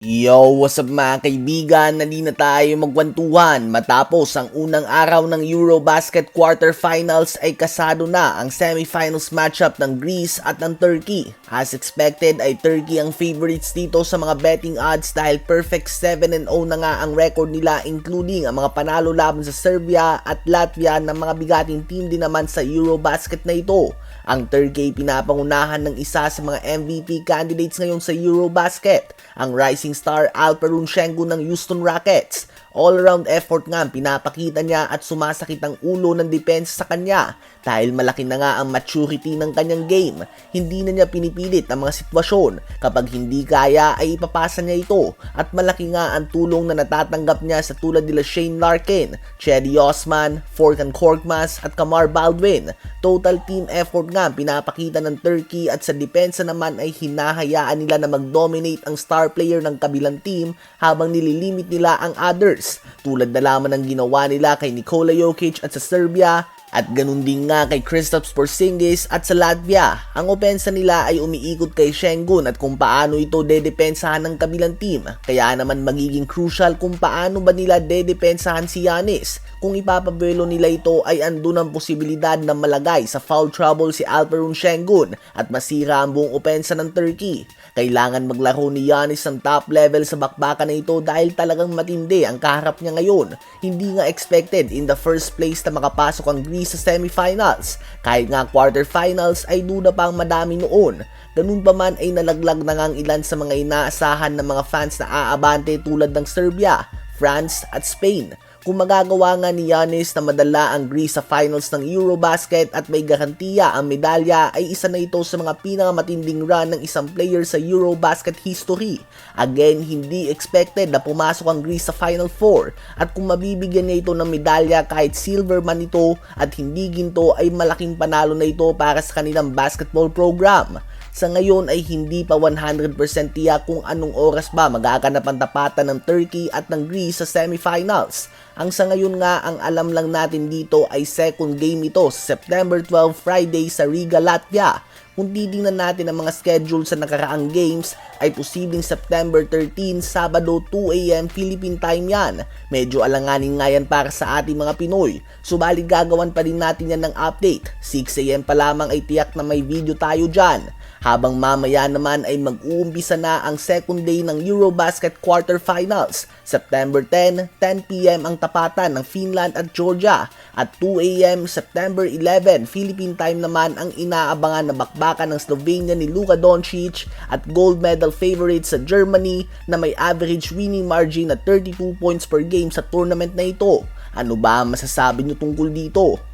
Yo, what's up mga kaibigan? Nali na tayo magkwentuhan matapos ang unang araw ng Eurobasket quarterfinals ay kasado na ang semifinals matchup ng Greece at ng Turkey. As expected ay Turkey ang favorites dito sa mga betting odds dahil perfect 7-0 na nga ang record nila including ang mga panalo laban sa Serbia at Latvia ng mga bigating team din naman sa Eurobasket na ito. Ang Turkey pinapangunahan ng isa sa mga MVP candidates ngayon sa Eurobasket, ang rising star Alperon Şengün ng Houston Rockets. All-around effort nga ang pinapakita niya at sumasakit ang ulo ng depensa sa kanya dahil malaki na nga ang maturity ng kanyang game. Hindi na niya pinipilit ang mga sitwasyon. Kapag hindi kaya ay ipapasa niya ito at malaki nga ang tulong na natatanggap niya sa tulad nila Shane Larkin, Chedi Osman, Forkan Korkmaz at Kamar Baldwin. Total team effort nga pinapakita ng Turkey at sa depensa naman ay hinahayaan nila na mag-dominate ang star player ng kabilang team habang nililimit nila ang others tulad na lamang ng ginawa nila kay Nikola Jokic at sa Serbia at ganun din nga kay Kristaps Porzingis at sa Latvia. Ang opensa nila ay umiikot kay Şengün at kung paano ito dedepensahan ng kabilang team. Kaya naman magiging crucial kung paano ba nila dedepensahan si Giannis. Kung ipapabuelo nila ito ay andun ang posibilidad na malagay sa foul trouble si Alperon Şengün at masira ang buong opensa ng Turkey. Kailangan maglaro ni Giannis ng top level sa bakbakan na ito dahil talagang matindi ang kaharap niya ngayon. Hindi nga expected in the first place na makapasok ang Greece sa semifinals. Kahit nga quarterfinals ay duda pa ang madami noon. Ganun pa man ay nalaglag na nga ang ilan sa mga inaasahan ng mga fans na aabante tulad ng Serbia, France at Spain. Kung magagawa nga ni Giannis na madala ang Greece sa finals ng Eurobasket at may garantiya ang medalya ay isa na ito sa mga pinakamatinding run ng isang player sa Eurobasket history. Again, hindi expected na pumasok ang Greece sa Final Four at kung mabibigyan niya ito ng medalya kahit silver man ito at hindi ginto ay malaking panalo na ito para sa kanilang basketball program. Sa ngayon ay hindi pa 100% tiyak kung anong oras ba magaganap ang tapatan ng Turkey at ng Greece sa semifinals. Ang sa ngayon nga ang alam lang natin dito ay second game ito September 12 Friday sa Riga, Latvia. Kung titingnan natin ang mga schedule sa nakaraang games ay posibleng September 13, Sabado 2am Philippine time yan. Medyo alanganin nga yan para sa ating mga Pinoy. Subalit gagawan pa rin natin yan ng update. 6am pa lamang ay tiyak na may video tayo dyan habang mamaya naman ay mag-uumpisa na ang second day ng Eurobasket quarterfinals. September 10, 10pm ang tapatan ng Finland at Georgia at 2am September 11 Philippine time naman ang inaabangan na bakbakan ng Slovenia ni Luka Doncic at gold medal favorite sa Germany na may average winning margin na 32 points per game sa tournament na ito. Ano ba ang masasabi nyo tungkol dito?